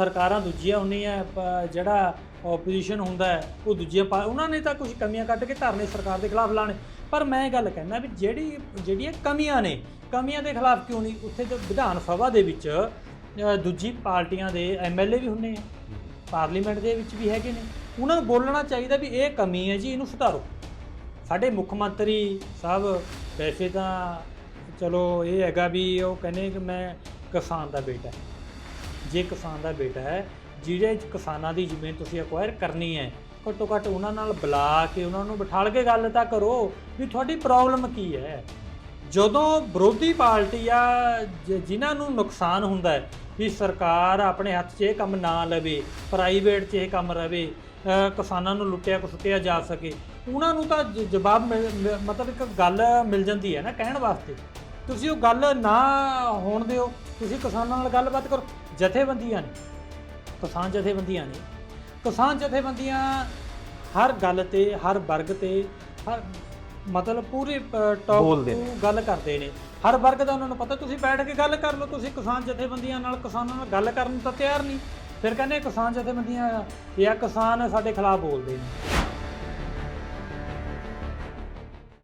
ਸਰਕਾਰਾਂ ਦੂਜੀਆਂ ਹੁੰਦੀਆਂ ਪ- ਜਿਹੜਾ ਆਪੋਜੀਸ਼ਨ ਹੁੰਦਾ ਹੈ ਉਹ ਦੂਜੀਆਂ ਪਾ- ਉਹਨਾਂ ਨੇ ਤਾਂ ਕੁਝ ਕਮੀਆਂ ਕੱਢ ਕੇ ਧਰਨੇ ਸਰਕਾਰ ਦੇ ਖਿਲਾਫ ਲਾਣੇ ਪਰ ਮੈਂ ਇਹ ਗੱਲ ਕਹਿੰਦਾ ਵੀ ਜਿਹੜੀ ਜਿਹੜੀਆਂ ਕਮੀਆਂ ਨੇ ਕਮੀਆਂ ਦੇ ਖਿਲਾਫ ਕਿਉਂ ਨਹੀਂ? ਉੱਥੇ ਤੇ ਵਿਧਾਨ ਸਭਾ ਦੇ ਵਿੱਚ ਅ, ਦੂਜੀ ਪਾਰਟੀਆਂ ਦੇ ਐਮਐਲਏ ਵੀ ਹੁੰਦੇ ਆ ਪਾਰਲੀਮੈਂਟ ਦੇ ਵਿੱਚ ਵੀ ਹੈਗੇ ਨੇ। ਉਹਨਾਂ ਨੂੰ ਬੋਲਣਾ ਚਾਹੀਦਾ ਵੀ ਇਹ ਕਮੀ ਹੈ ਜੀ ਇਹਨੂੰ ਸੁਧਾਰੋ। ਸਾਡੇ ਮੁੱਖ ਮੰਤਰੀ ਸਾਹਿਬ ਵੈਸੇ ਤਾਂ ਚਲੋ ਇਹ ਹੈਗਾ ਵੀ ਉਹ ਕਹਿੰਦੇ ਕਿ ਮੈਂ ਕਿਸਾਨ ਦਾ ਬੇਟਾ। ਜੇ ਕਿਸਾਨ ਦਾ ਬੇਟਾ ਹੈ ਜਿਹੜੇ ਕਿਸਾਨਾਂ ਦੀ ਜ਼ਮੀਨ ਤੁਸੀਂ ਅਕਵਾਇਰ ਕਰਨੀ ਹੈ, ਘੱਟੋ ਘੱਟ ਉਹਨਾਂ ਨਾਲ ਬੁਲਾ ਕੇ ਉਹਨਾਂ ਨੂੰ ਬਿਠਾਲ ਕੇ ਗੱਲ ਤਾਂ ਕਰੋ ਵੀ ਤੁਹਾਡੀ ਪ੍ਰੋਬਲਮ ਕੀ ਹੈ। ਜਦੋਂ ਵਿਰੋਧੀ ਪਾਰਟੀ ਆ, ਜ- ਜਿਨ੍ਹਾਂ ਨੂੰ ਨੁਕਸਾਨ ਹੁੰਦਾ ਹੈ, ਵੀ ਸਰਕਾਰ ਆਪਣੇ ਹੱਥ 'ਚ ਇਹ ਕੰਮ ਨਾ ਲਵੇ ਪ੍ਰਾਈਵੇਟ 'ਚ ਇਹ ਕੰਮ ਰਵੇ ਕਿਸਾਨਾਂ ਨੂੰ ਲੁੱਟਿਆ ਕੁਸੁੱਟਿਆ ਜਾ ਸਕੇ, ਉਹਨਾਂ ਨੂੰ ਤਾਂ ਜਵਾਬ ਮਿਲ- ਮਿਲ- ਮਤਲਬ ਇੱਕ ਗੱਲ ਮਿਲ ਜਾਂਦੀ ਹੈ ਨਾ ਕਹਿਣ ਵਾਸਤੇ। ਤੁਸੀਂ ਉਹ ਗੱਲ ਨਾ ਹੋਣ ਦਿਓ। ਤੁਸੀਂ ਕਿਸਾਨਾਂ ਨਾਲ ਗੱਲਬਾਤ ਕਰੋ ਜਥੇਬੰਦੀਆਂ ਨੇ ਕਿਸਾਨ ਜਥੇਬੰਦੀਆਂ ਨੇ। ਕਿਸਾਨ ਜਥੇਬੰਦੀਆਂ ਹਰ ਗੱਲ ਤੇ ਹਰ ਵਰਗ ਤੇ ਹਰ ਮਤਲਬ ਪੂਰੇ ਟੌਪ ਬੋਲਦੇ ਗੱਲ ਕਰਦੇ ਨੇ। ਹਰ ਵਰਗ ਦਾ ਉਹਨਾਂ ਨੂੰ ਪਤਾ ਤੁਸੀਂ ਬੈਠ ਕੇ ਗੱਲ ਕਰ ਲਓ ਤੁਸੀਂ ਕਿਸਾਨ ਜਥੇਬੰਦੀਆਂ ਨਾਲ ਕਿਸਾਨਾਂ ਨਾਲ ਗੱਲ ਕਰਨ ਨੂੰ ਤਾਂ ਤਿਆਰ ਨਹੀਂ। ਫਿਰ ਕਹਿੰਦੇ ਕਿਸਾਨ ਜਥੇਬੰਦੀਆਂ ਜਾਂ ਕਿਸਾਨ ਸਾਡੇ ਖਿਲਾਫ ਬੋਲਦੇ ਨੇ।